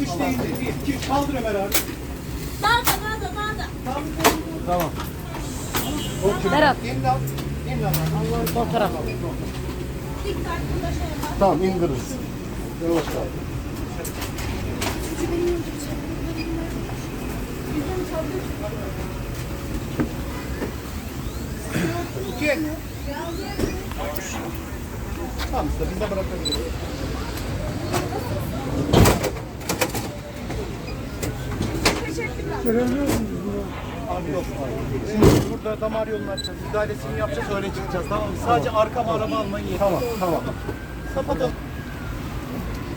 Üç deyince bir, iki, kaldır Ömer abi. Dağda dağda dağda. Tamam. Berat. İmla, imla. Allah'ın Sol taraf. Dikkat burada şey var. Tamam indiririz. İki. Tamam işte biz de bırakabiliriz. Abi yok. Şimdi burada damar yolunu açacağız. Müdahalesini yapacağız öyle çıkacağız tamam mı? Sadece arkama araba almayı yeter. Tamam tamam. Kapatalım.